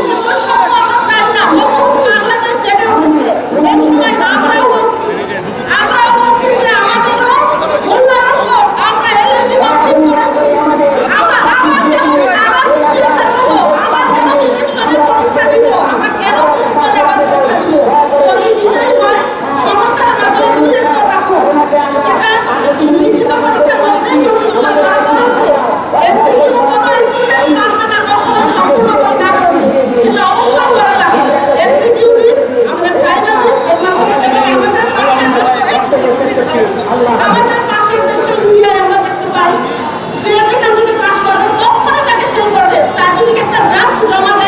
জীবন 정확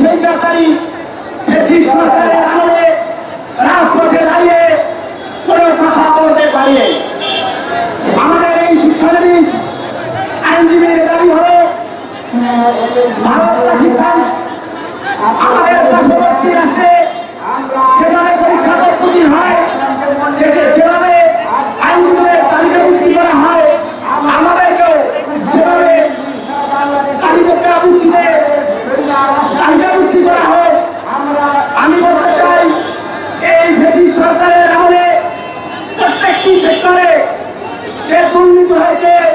স্বেচ্ছাচারী British সরকারের 不开心